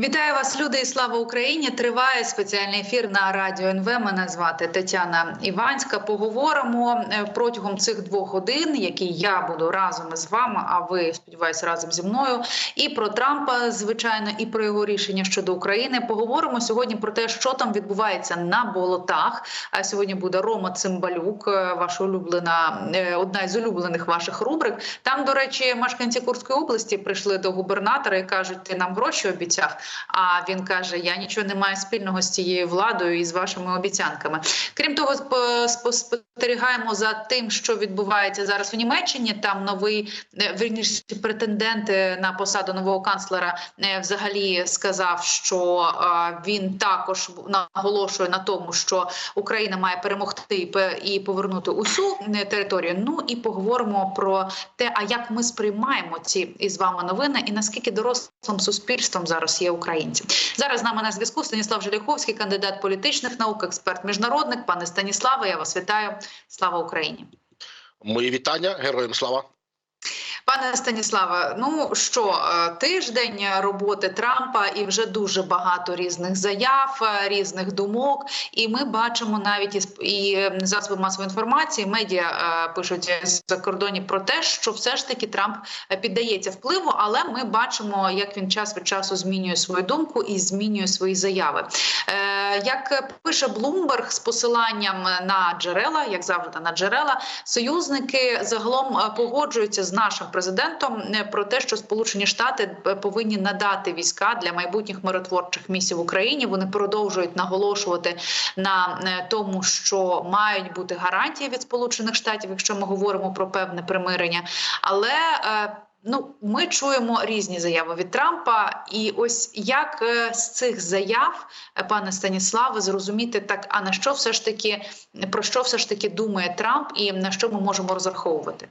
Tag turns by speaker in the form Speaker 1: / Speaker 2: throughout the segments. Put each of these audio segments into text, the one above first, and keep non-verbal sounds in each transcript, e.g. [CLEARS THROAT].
Speaker 1: Вітаю вас, люди, і слава Україні! Триває спеціальний ефір на радіо НВ. Мене звати Тетяна Іванська. Поговоримо е, протягом цих двох годин, які я буду разом із вами. А ви сподіваюся, разом зі мною. І про Трампа, звичайно, і про його рішення щодо України. Поговоримо сьогодні про те, що там відбувається на болотах. А сьогодні буде Рома Цимбалюк, е, ваша улюблена, е, одна із улюблених ваших рубрик. Там, до речі, мешканці Курської області прийшли до губернатора і кажуть: ти нам гроші обіцяв. А він каже: Я нічого не маю спільного з цією владою і з вашими обіцянками. Крім того, сп- спостерігаємо за тим, що відбувається зараз в Німеччині. Там новий е, вірніше претендент е, на посаду нового канцлера е, взагалі сказав, що він також наголошує на тому, що Україна має перемогти і повернути усю територію. Ну і поговоримо про те, а як ми сприймаємо ці із вами новини, і наскільки дорослим суспільством зараз є українці. Зараз з нами на зв'язку Станіслав Желіховський, кандидат політичних наук, експерт міжнародник. Пане Станіславе, я вас вітаю. Слава Україні.
Speaker 2: Мої вітання, героям слава.
Speaker 1: Пане Станіславе, ну що е, тиждень роботи Трампа, і вже дуже багато різних заяв, е, різних думок. І ми бачимо навіть і, і засоби масової інформації, медіа е, пишуть за кордоні про те, що все ж таки Трамп піддається впливу, але ми бачимо, як він час від часу змінює свою думку і змінює свої заяви. Як пише Блумберг з посиланням на джерела, як завжди на джерела, союзники загалом погоджуються з нашим президентом е, про те, що Сполучені Штати е, повинні надати війська для майбутніх миротворчих місій в Україні. Вони продовжують наголошувати на е, тому, що мають бути гарантії від Сполучених Штатів, якщо ми говоримо про певне примирення. Але Ну, ми чуємо різні заяви від Трампа, і ось як з цих заяв, пане Станіславе, зрозуміти так, а на що все ж таки про що все ж таки думає Трамп, і на що ми можемо розраховувати?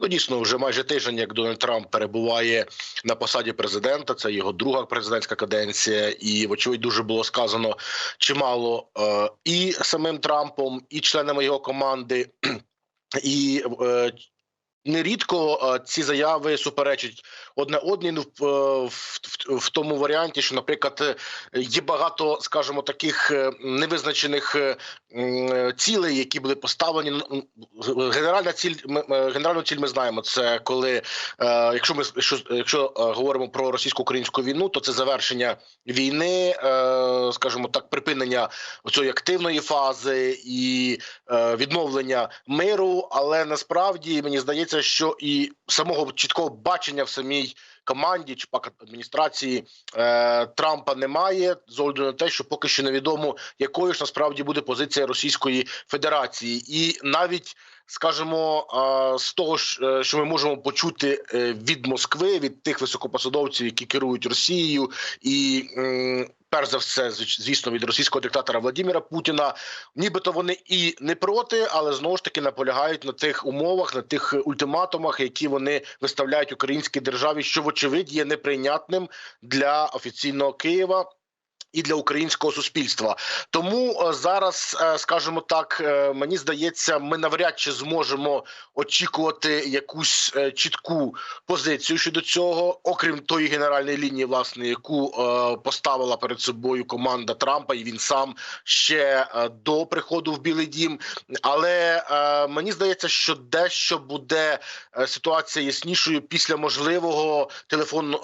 Speaker 2: Ну дійсно, вже майже тиждень, як Дональд Трамп перебуває на посаді президента. Це його друга президентська каденція, і вочевидь дуже було сказано чимало е, і самим Трампом, і членами його команди, [CLEARS THROAT] і е, нерідко е, ці заяви суперечать одне одній. Ну в, е, в, в, в тому варіанті, що, наприклад, е, є багато, скажімо, таких невизначених цілей, які були поставлені. Ну, Генеральна ціль генеральну ціль ми знаємо. Це коли, якщо ми що, якщо говоримо про російсько-українську війну, то це завершення війни, скажімо так, припинення цієї активної фази і відновлення миру. Але насправді мені здається, що і самого чіткого бачення в самій команді чи пак адміністрації е, Трампа немає з огляду на те, що поки що невідомо, якою ж насправді буде позиція Російської Федерації, і навіть скажімо, е, з того е, що ми можемо почути е, від Москви, від тих високопосадовців, які керують Росією, і перш за все, звісно, від російського диктатора Владимира Путіна, нібито вони і не проти, але знову ж таки наполягають на тих умовах, на тих ультиматумах, які вони виставляють українській державі, що вочевидь є неприйнятним для офіційного Києва. І для українського суспільства тому е, зараз, е, скажімо так, е, мені здається, ми навряд чи зможемо очікувати якусь чітку позицію щодо цього, окрім тої генеральної лінії, власне, яку поставила перед собою команда Трампа, і він сам ще до приходу в Білий Дім. Але мені здається, що дещо буде ситуація яснішою після можливого телефон,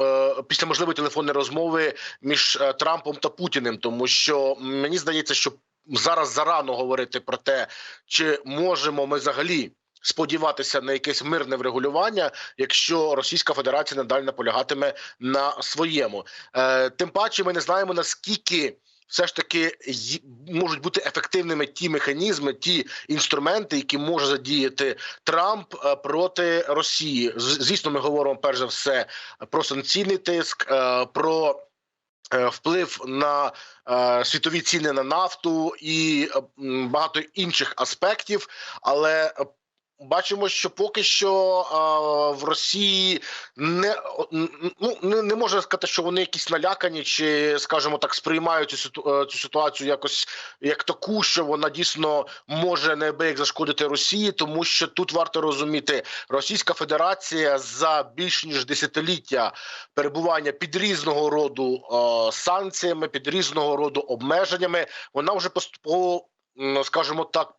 Speaker 2: після можливої телефонної розмови між Трампом та Путіним, тому що мені здається, що зараз зарано говорити про те, чи можемо ми взагалі. Сподіватися на якесь мирне врегулювання, якщо Російська Федерація надалі наполягатиме на своєму, е, тим паче ми не знаємо наскільки все ж таки можуть бути ефективними ті механізми, ті інструменти, які може задіяти Трамп е, проти Росії. Звісно, ми говоримо перш за все про санкційний тиск, е, про вплив на е, світові ціни на нафту і е, багато інших аспектів. Але е, бачимо, що поки що а, в Росії не ну не, не можна сказати, що вони якісь налякані, чи скажімо так, сприймають цю е, цю ситуацію якось як таку, що вона дійсно може неабияк зашкодити Росії, тому що тут варто розуміти, Російська Федерація за більш ніж десятиліття перебування під різного роду е, санкціями, під різного роду обмеженнями, вона вже м, скажімо так.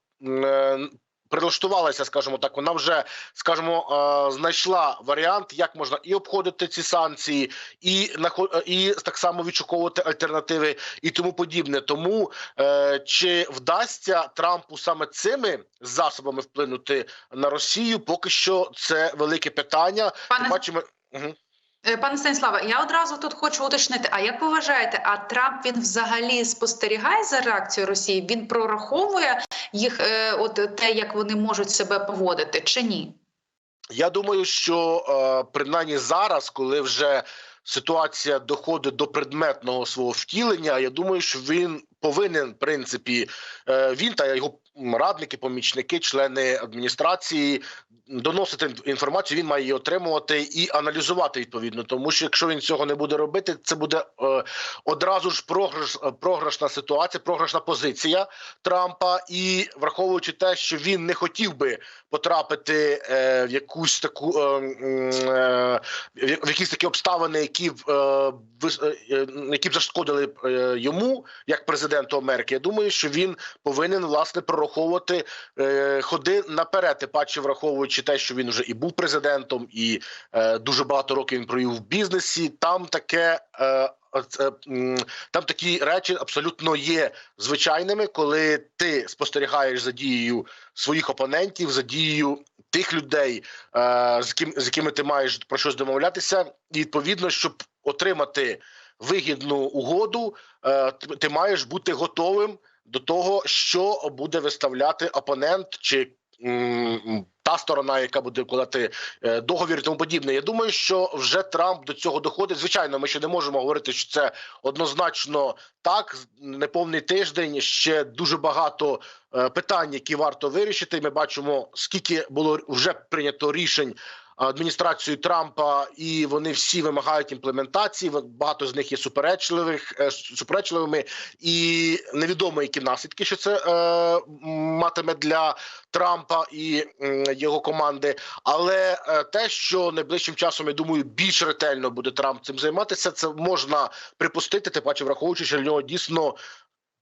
Speaker 2: Е, Прилаштувалася, скажімо так, вона вже, скажімо, е, знайшла варіант, як можна і обходити ці санкції, і нахо- і так само відшуковувати альтернативи і тому подібне. Тому е, чи вдасться Трампу саме цими засобами вплинути на Росію? Поки що це велике питання.
Speaker 1: Пане
Speaker 2: Бачимо. Угу.
Speaker 1: Е, Пане Станіславе, я одразу тут хочу уточнити. А як ви вважаєте, а Трамп він взагалі спостерігає за реакцією Росії? Він прораховує їх, е, от те, як вони можуть себе поводити, чи ні?
Speaker 2: Я думаю, що е, принаймні зараз, коли вже ситуація доходить до предметного свого втілення, я думаю, що він повинен, в принципі, він та його радники, помічники, члени адміністрації доносити інформацію. Він має її отримувати і аналізувати відповідно. Тому що якщо він цього не буде робити, це буде е, одразу ж програш, е, програшна ситуація, програшна позиція Трампа. І враховуючи те, що він не хотів би потрапити е, в якусь таку е, е, в якісь такі обставини, які б е, е, е, які б зашкодили йому як президенту Америки. Я думаю, що він повинен власне прораховувати е, ходи наперед, і паче враховуючи те, що він вже і був президентом, і е, дуже багато років він провів в бізнесі. Там таке. Е, Там такі речі абсолютно є звичайними, коли ти спостерігаєш за дією своїх опонентів, за дією тих людей, е, з ким з якими ти маєш про щось домовлятися, і відповідно, щоб отримати вигідну угоду, е, ти маєш бути готовим до того, що буде виставляти опонент чи та сторона, яка буде вкладати е, договір і тому подібне. Я думаю, що вже Трамп до цього доходить. Звичайно, ми ще не можемо говорити, що це однозначно так. Неповний тиждень ще дуже багато е, питань, які варто вирішити. Ми бачимо, скільки було вже прийнято рішень. Адміністрацією Трампа і вони всі вимагають імплементації. Багато з них є суперечливих е, суперечливими, і невідомо, які наслідки що це е, матиме для Трампа і м, його команди. Але е, те, що найближчим часом я думаю, більш ретельно буде Трамп цим займатися, це можна припустити. Тим паче, враховуючи, що для нього дійсно.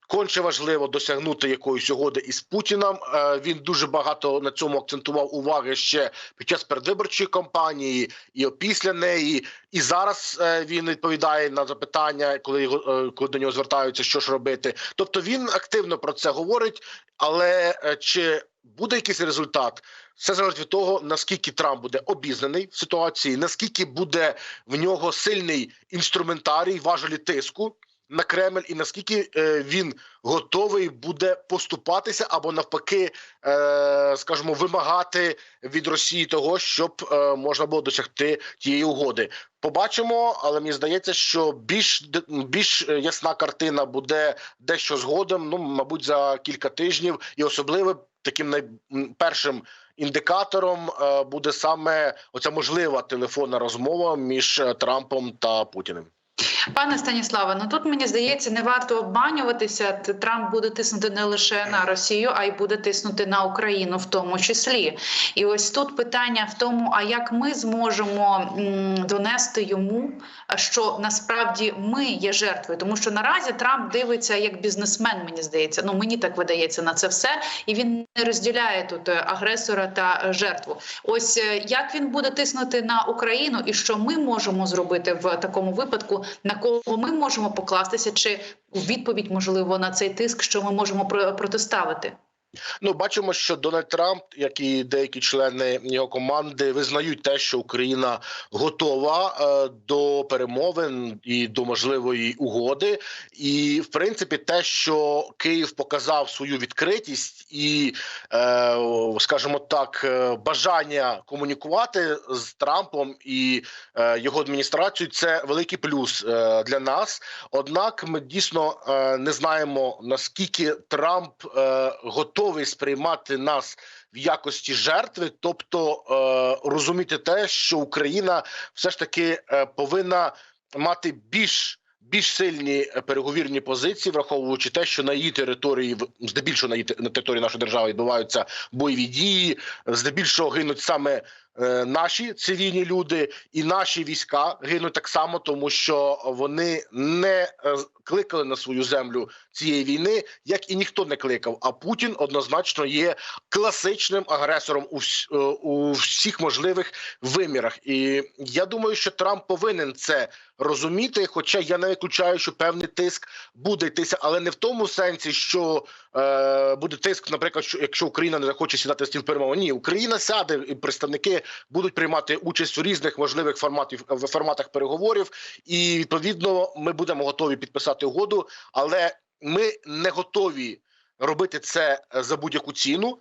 Speaker 2: Конче важливо досягнути якоїсь угоди із Путіним. Е, Він дуже багато на цьому акцентував уваги ще під час передвиборчої кампанії і після неї. І зараз е, він відповідає на запитання, коли його е, коли до нього звертаються, що ж робити. Тобто він активно про це говорить, але чи буде якийсь результат? Все залежить від того, наскільки Трамп буде обізнаний в ситуації, наскільки буде в нього сильний інструментарій важелі тиску на Кремль, і наскільки е, він готовий буде поступатися або навпаки, е, скажімо, вимагати від Росії того, щоб е, можна було досягти тієї угоди. Побачимо, але мені здається, що більш більш ясна картина буде дещо згодом. Ну, мабуть, за кілька тижнів, і особливо таким найпершим індикатором буде саме оця можлива телефонна розмова між Трампом та Путіним.
Speaker 1: Пане Станіславе, ну тут мені здається, не варто обманюватися. Трамп буде тиснути не лише на Росію, а й буде тиснути на Україну, в тому числі. І ось тут питання в тому: а як ми зможемо донести йому, що насправді ми є жертвою, тому що наразі Трамп дивиться як бізнесмен. Мені здається, ну мені так видається на це все, і він не розділяє тут е, агресора та е, жертву. Ось е, як він буде тиснути на Україну, і що ми можемо зробити в такому випадку, на кого ми можемо покластися, чи у відповідь можливо на цей тиск, що ми можемо про- протиставити?
Speaker 2: Ну, бачимо, що Дональд Трамп, як і деякі члени його команди, визнають те, що Україна готова е, до перемовин і до можливої угоди. І в принципі, те, що Київ показав свою відкритість і, е, скажімо так, е, бажання комунікувати з Трампом і його адміністрацією, це великий плюс для нас. Однак, ми дійсно не знаємо наскільки Трамп готовий готовий сприймати нас в якості жертви, тобто е, розуміти те, що Україна все ж таки е, повинна мати більш більш сильні переговірні позиції, враховуючи те, що на її території, здебільшого на її на території нашої держави відбуваються бойові дії, здебільшого гинуть саме е, наші цивільні люди, і наші війська гинуть так само, тому що вони не е, кликали на свою землю цієї війни, як і ніхто не кликав. А Путін однозначно є класичним агресором у, е, у всіх можливих вимірах. І я думаю, що Трамп повинен це розуміти. Хоча я не виключаю, що певний тиск буде йтися, але не в тому сенсі, що е, буде тиск, наприклад, що якщо Україна не захоче сідати з тим перемовин. Ні, Україна сяде, і представники будуть приймати участь у різних можливих форматів в форматах переговорів, і відповідно ми будемо готові підписати угоду, але ми не готові робити це е, за будь-яку ціну.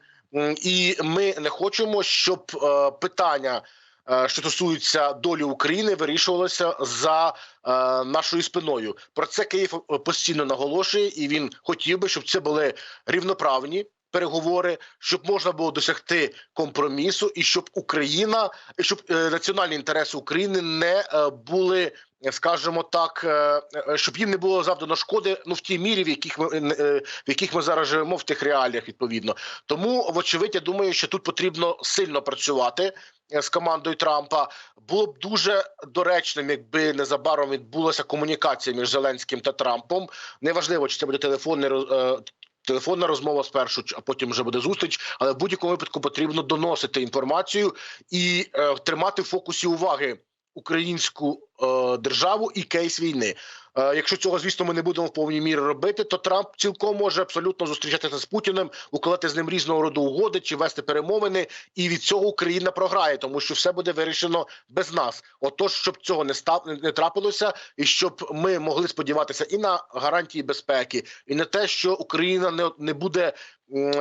Speaker 2: І ми не хочемо, щоб е, питання, е, що стосуються долі України, вирішувалося за е, нашою спиною. Про це Київ постійно наголошує, і він хотів би, щоб це були рівноправні. Переговори, щоб можна було досягти компромісу, і щоб Україна, і щоб е, національні інтереси України не е, були, скажімо так, е, е, щоб їм не було завдано шкоди, ну в тій мірі, в яких ми е, в яких ми зараз живемо в тих реаліях, відповідно. Тому, вочевидь, я думаю, що тут потрібно сильно працювати з командою Трампа. Було б дуже доречним, якби незабаром відбулася комунікація між Зеленським та Трампом. Неважливо, чи це буде телефонний Телефонна розмова спершу, а потім вже буде зустріч. Але в будь-якому випадку потрібно доносити інформацію і е, тримати в фокусі уваги українську е, державу і кейс війни. Е, якщо цього, звісно, ми не будемо в повній мірі робити, то Трамп цілком може абсолютно зустрічатися з Путіним, укладати з ним різного роду угоди чи вести перемовини, і від цього Україна програє, тому що все буде вирішено без нас. Отож, щоб цього не став не трапилося, і щоб ми могли сподіватися і на гарантії безпеки, і на те, що Україна не, не буде,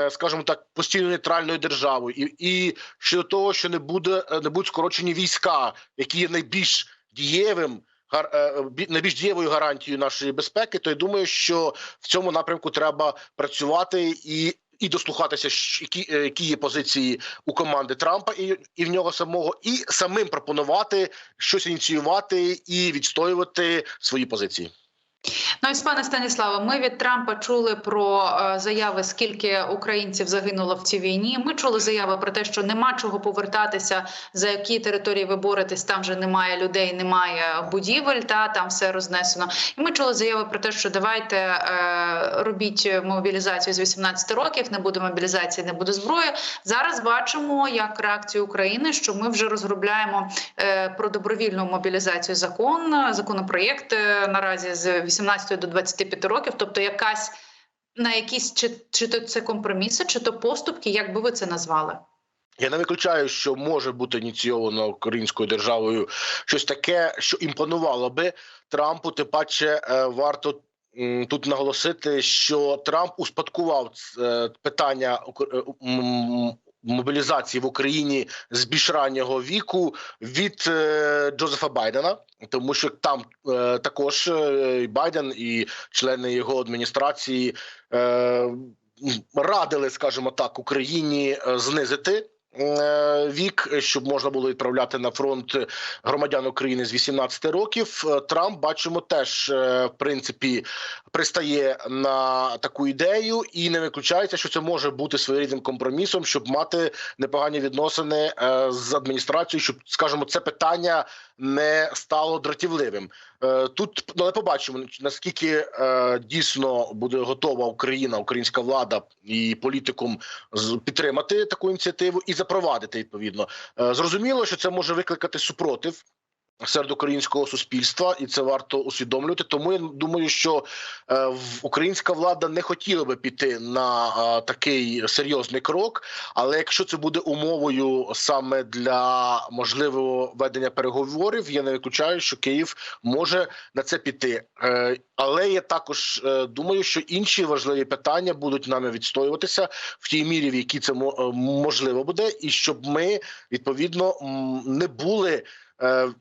Speaker 2: скажімо так, постійно нейтральною державою, і, і щодо того, що не буде не будуть скорочені війська, які є найбільш дієвим. гар- е, найбільш дієвою гарантією нашої безпеки, то я думаю, що в цьому напрямку треба працювати і. І дослухатися, які, е, які є позиції у команди Трампа і, і в нього самого, і самим пропонувати щось ініціювати і відстоювати свої позиції.
Speaker 1: Ну і пане Станіславе, ми від Трампа чули про е, заяви, скільки українців загинуло в цій війні. Ми чули заяви про те, що нема чого повертатися, за які території ви боретесь, там вже немає людей, немає будівель, та там все рознесено. І ми чули заяви про те, що давайте е, робіть мобілізацію з 18 років, не буде мобілізації, не буде зброї. Зараз бачимо, як реакцію України, що ми вже розробляємо е, про добровільну мобілізацію закон, законопроєкт е, наразі з 18 до 25 років, тобто якась на якісь чи, чи то це компроміси, чи то поступки, як би ви це назвали?
Speaker 2: Я не виключаю, що може бути ініційовано українською державою щось таке, що імпонувало би Трампу. Тим паче е, варто тут наголосити, що Трамп успадкував е, питання е, мобілізації в Україні з більш раннього віку від е, Джозефа Байдена, тому що там е, також е, Байден і члени його адміністрації е, радили, скажімо так, Україні е, знизити. Е, Вік, щоб можна було відправляти на фронт громадян України з 18 років. Е, Трамп бачимо теж е, в принципі пристає на таку ідею, і не виключається, що це може бути своєрідним компромісом, щоб мати непогані відносини з адміністрацією, щоб скажімо, це питання не стало дратівливим. Е, Тут ну, але побачимо наскільки е, дійсно буде готова Україна, українська влада і політикум підтримати таку ініціативу і запровадити відповідно. Е, Зрозуміло, що це може викликати супротив. Серед українського суспільства, і це варто усвідомлювати. Тому я думаю, що е, українська влада не хотіла би піти на е, такий серйозний крок. Але якщо це буде умовою саме для можливого ведення переговорів, я не виключаю, що Київ може на це піти. Е, але я також думаю, що інші важливі питання будуть нами відстоюватися в тій мірі, в якій це мо- можливо буде, і щоб ми відповідно не були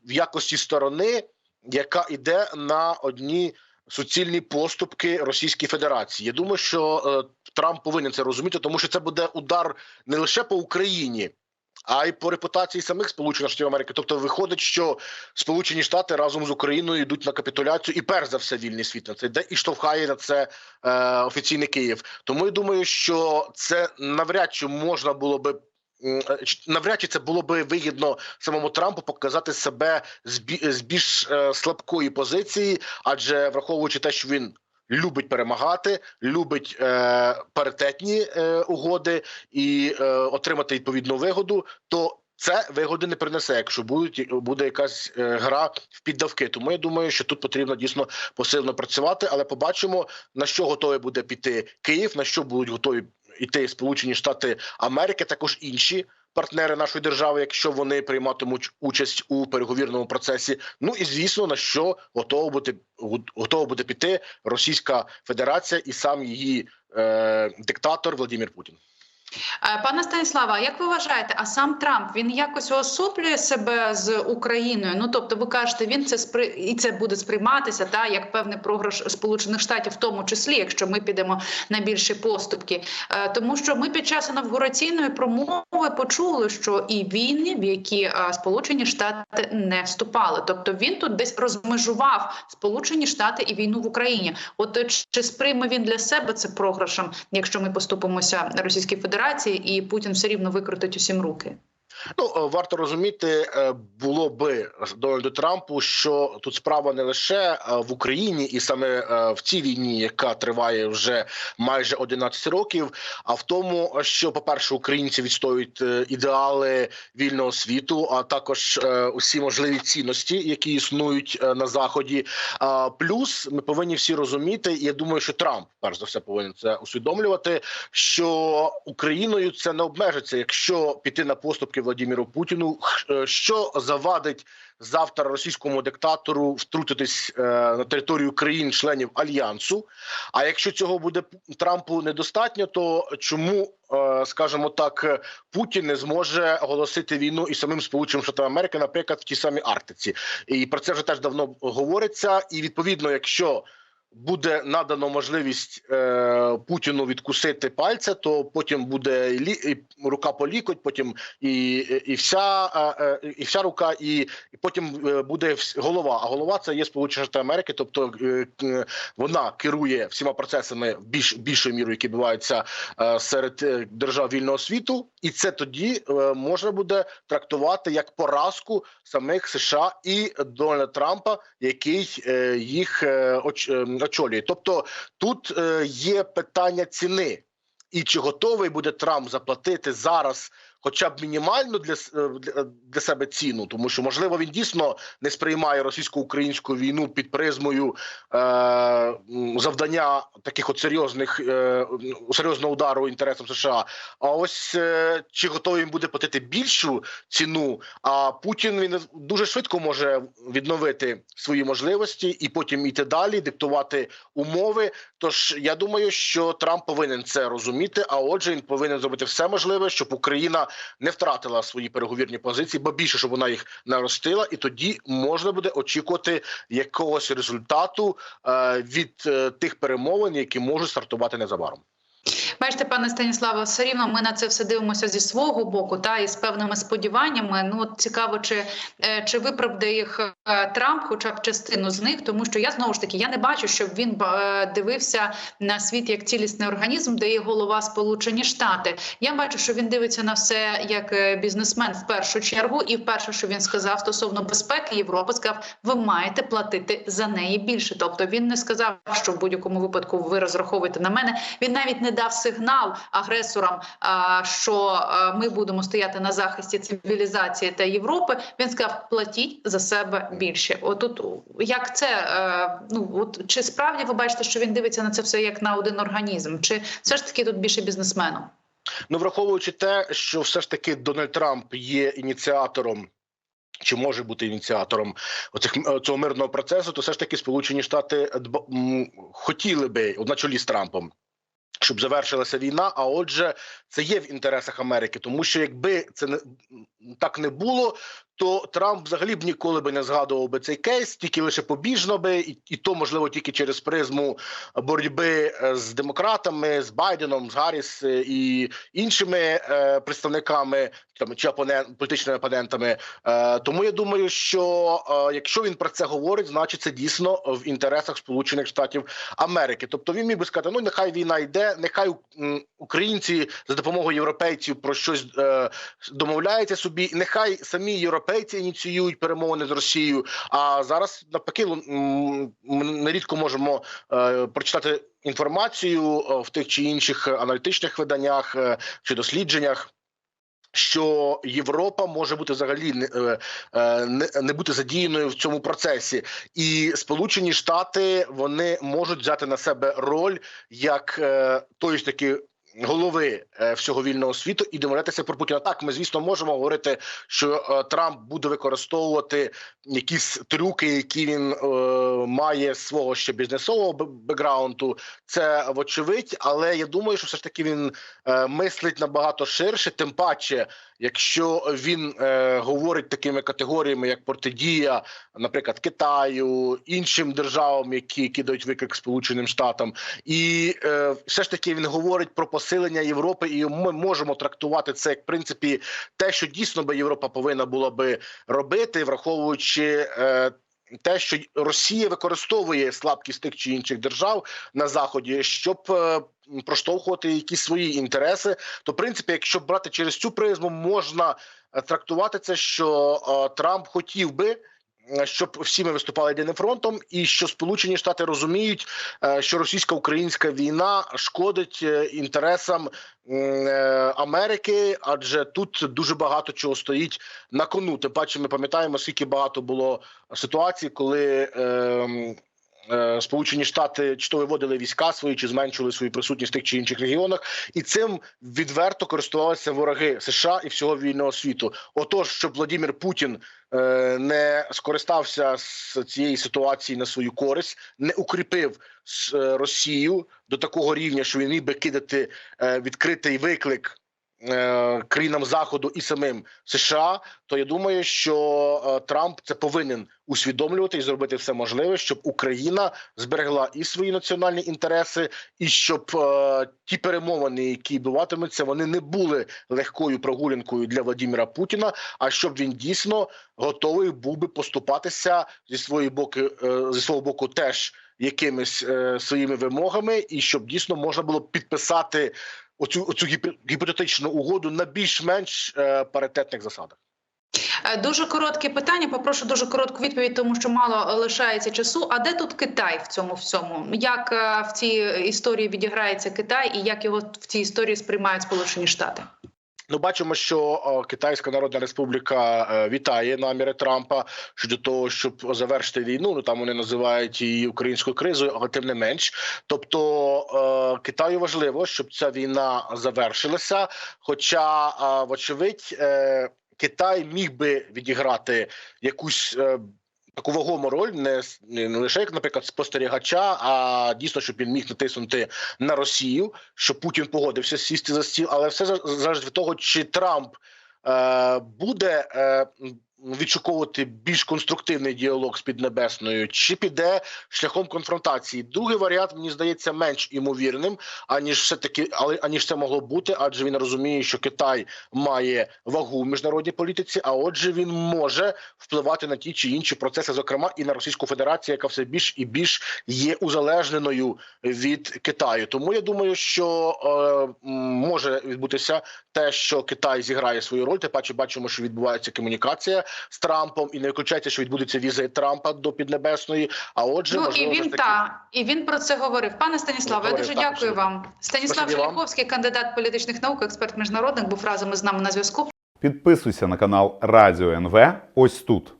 Speaker 2: в якості сторони, яка йде на одні суцільні поступки Російської Федерації. Я думаю, що е, Трамп повинен це розуміти, тому що це буде удар не лише по Україні. А й по репутації самих Сполучених Штатів Америки. Тобто виходить, що Сполучені Штати разом з Україною йдуть на капітуляцію, і перш за все вільний світ на це йде і штовхає на це е, офіційний Київ. Тому я думаю, що це навряд чи можна було би. Е, Навряд чи це було би вигідно самому Трампу показати себе з більш е, слабкої позиції, адже враховуючи те, що він любить перемагати, любить е, паритетні е, угоди і е, отримати відповідну вигоду, то це вигоди не принесе, якщо будуть буде якась е, гра в піддавки. Тому я думаю, що тут потрібно дійсно посилено працювати, але побачимо на що готовий буде піти Київ, на що будуть готові йти Сполучені Штати Америки, також інші. Партнери нашої держави, якщо вони прийматимуть участь у переговірному процесі, ну і звісно, на що готова бути готова буде піти Російська Федерація і сам її е, диктатор Владимир Путін.
Speaker 1: Е, Пане Станіслава, як ви вважаєте, а сам Трамп він якось уособлює себе з Україною? Ну тобто, ви кажете, він це спри... і це буде сприйматися та як певний програш Сполучених Штатів, в тому числі, якщо ми підемо на більші поступки, Е, тому що ми під час інавгураційної промови почули, що і війни, в які е, Сполучені Штати не вступали, тобто він тут десь розмежував Сполучені Штати і війну в Україні. От чи сприйме він для себе це програшем, якщо ми поступимося Російській Федерації, і Путін все рівно викрутить усім руки?
Speaker 2: Ну е, варто розуміти, е, було би Дональду Трампу, що тут справа не лише е, в Україні, і саме в цій війні, яка триває вже майже 11 років, а в тому, що, по перше, українці відстоюють ідеали вільного світу, а також усі можливі цінності, які існують на заході. Плюс ми повинні всі розуміти, і я думаю, що Трамп перш за все повинен це усвідомлювати, що Україною це не обмежиться, якщо піти на поступки Владимиру Путіну, е, що завадить завтра російському диктатору втрутитись е, на територію країн-членів альянсу. А якщо цього буде Трампу недостатньо, то чому, е, скажімо так, Путін не зможе оголосити війну і самим Сполученим Штатам Америки, наприклад, в тій самій Арктиці, і про це вже теж давно говориться. І відповідно, якщо буде надано можливість е, Путіну відкусити пальця, то потім буде лі, і рука по лікоть, потім і, і вся е, е, і вся рука, і, і потім е, буде голова. А голова це є Сполучені Штати Америки, тобто е, е, вона керує всіма процесами більш більшою мірою, які відбуваються е, серед держав вільного світу, і це тоді е, можна буде трактувати як поразку самих США і Дональда Трампа, який е, їх оч- е, очолює. Тобто тут е, є питання ціни, і чи готовий буде Трамп заплатити зараз. Хоча б мінімальну для, е, для, для себе ціну, тому що можливо він дійсно не сприймає російсько-українську війну під призмою е, завдання таких от серйозних е, серйозного удару інтересам США. А ось е, чи готовий він буде платити більшу ціну? А Путін він дуже швидко може відновити свої можливості і потім йти далі, диктувати умови. Тож я думаю, що Трамп повинен це розуміти. А отже, він повинен зробити все можливе, щоб Україна не втратила свої переговірні позиції, бо більше щоб вона їх наростила, і тоді можна буде очікувати якогось результату е, від е, тих перемовин, які можуть стартувати незабаром.
Speaker 1: Бачите, пане Станіславе, все рівно ми на це все дивимося зі свого боку, та і з певними сподіваннями. Ну цікаво, чи, е, чи виправдає їх е, Трамп, хоча б частину з них, тому що я знову ж таки я не бачу, щоб він е, дивився на світ як цілісний організм, де є голова Сполучені Штати. Я бачу, що він дивиться на все як бізнесмен в першу чергу, і вперше, що він сказав стосовно безпеки Європи, сказав, ви маєте платити за неї більше. Тобто він не сказав, що в будь-якому випадку ви розраховуєте на мене. Він навіть не дав сигнал агресорам, що ми будемо стояти на захисті цивілізації та Європи. Він сказав: платіть за себе більше. Отут як це е, ну от чи справді ви бачите, що він дивиться на це все як на один організм, чи все ж таки тут більше бізнесменом?
Speaker 2: Ну, враховуючи те, що все ж таки Дональд Трамп є ініціатором. Чи може бути ініціатором оцих цього мирного процесу, то все ж таки Сполучені Штати хотіли би на чолі з Трампом, щоб завершилася війна. А отже, це є в інтересах Америки, тому що якби це не так не було, то Трамп взагалі б ніколи би не згадував би цей кейс, тільки лише побіжно би, і, і то можливо тільки через призму боротьби е, з демократами, з Байденом, з Гарріс е, і іншими е, представниками там чи опонент, політичними опонентами. Е, тому я думаю, що е, якщо він про це говорить, значить це дійсно в інтересах Сполучених Штатів Америки. Тобто він міг би сказати: ну нехай війна йде, нехай українці за допомогою європейців про щось е, домовляються собі, нехай самі європейці ініціюють перемовини з Росією. А зараз навпаки, ми нерідко можемо е, прочитати інформацію е, в тих чи інших аналітичних виданнях е, чи дослідженнях. Що Європа може бути взагалі не, не, не бути задіяною в цьому процесі, і Сполучені Штати вони можуть взяти на себе роль як тої ж таки голови е, всього вільного світу і домовлятися про Путіна. Так, ми звісно можемо говорити, що е, Трамп буде використовувати якісь трюки, які він е, має свого ще бізнесового бекграунду. Це вочевидь, але я думаю, що все ж таки він е, мислить набагато ширше, тим паче, якщо він е, говорить такими категоріями, як протидія, наприклад, Китаю, іншим державам, які кидають виклик Сполученим Штатам, і е, все ж таки він говорить про посилення Європи, і ми можемо трактувати це як в принципі те, що дійсно би Європа повинна була би робити, враховуючи. Е, те, що Росія використовує слабкість тих чи інших держав на заході, щоб е, проштовхувати якісь свої інтереси, то в принципі, якщо брати через цю призму, можна е, трактувати це, що Трамп хотів би. Щоб всі ми виступали єдиним фронтом, і що Сполучені Штати розуміють, е, що російсько-українська війна шкодить е, інтересам е, Америки, адже тут дуже багато чого стоїть на кону. Тим паче, ми пам'ятаємо, скільки багато було ситуацій, коли. Е, Сполучені Штати чи то виводили війська свої, чи зменшили свою присутність в тих чи інших регіонах, і цим відверто користувалися вороги США і всього вільного світу. Отож, щоб Владимир Путін е, не скористався з цієї ситуації на свою користь, не укріпив е, Росію до такого рівня, що він міг би кидати відкритий виклик. Е, Країнам заходу і самим США, то я думаю, що е, Трамп це повинен усвідомлювати і зробити все можливе, щоб Україна зберегла і свої національні інтереси, і щоб е, ті перемовини, які відбуватимуться, вони не були легкою прогулянкою для Владимира Путіна. А щоб він дійсно готовий був би поступатися зі своєї боки зі свого боку, теж якимись своїми вимогами, і щоб дійсно можна було підписати оцю оцю гіпотетичну угоду на більш-менш е, паритетних засадах.
Speaker 1: Е, Дуже коротке питання. Попрошу дуже коротку відповідь, тому що мало лишається часу. А де тут Китай в цьому всьому? Як е, в цій історії відіграється Китай, і як його в цій історії сприймають Сполучені Штати?
Speaker 2: Ну, бачимо, що Китайська Народна Республіка е, вітає наміри Трампа щодо того, щоб завершити війну. Ну там вони називають її українською кризою, але тим не менш. Тобто е, Китаю важливо, щоб ця війна завершилася. Хоча, е, вочевидь, Китай міг би відіграти якусь. Таку вагому роль не, не лише як, наприклад, спостерігача, а дійсно, щоб він міг натиснути на Росію, щоб Путін погодився сісти за стіл, але все за- залежить від того, чи Трамп е, буде е, відшуковувати більш конструктивний діалог з Піднебесною, чи піде шляхом конфронтації. Другий варіант мені здається менш імовірним, аніж все таки, але аніж це могло бути, адже він розуміє, що Китай має вагу в міжнародній політиці, а отже, він може впливати на ті чи інші процеси, зокрема і на Російську Федерацію, яка все більш і більш є узалежненою від Китаю. Тому я думаю, що е, може відбутися те, що Китай зіграє свою роль. тепер паче бачимо, що відбувається комунікація з Трампом, і не виключається, що відбудеться візит Трампа до Піднебесної. А отже,
Speaker 1: ну
Speaker 2: можливо, і
Speaker 1: він
Speaker 2: таки...
Speaker 1: та і він про це говорив. Пане Станіславе, я дуже
Speaker 2: так,
Speaker 1: дякую вам. Станіслав
Speaker 2: Спасибі
Speaker 1: кандидат політичних наук, експерт міжнародник, був разом із нами на зв'язку.
Speaker 3: Підписуйся на канал Радіо НВ ось тут.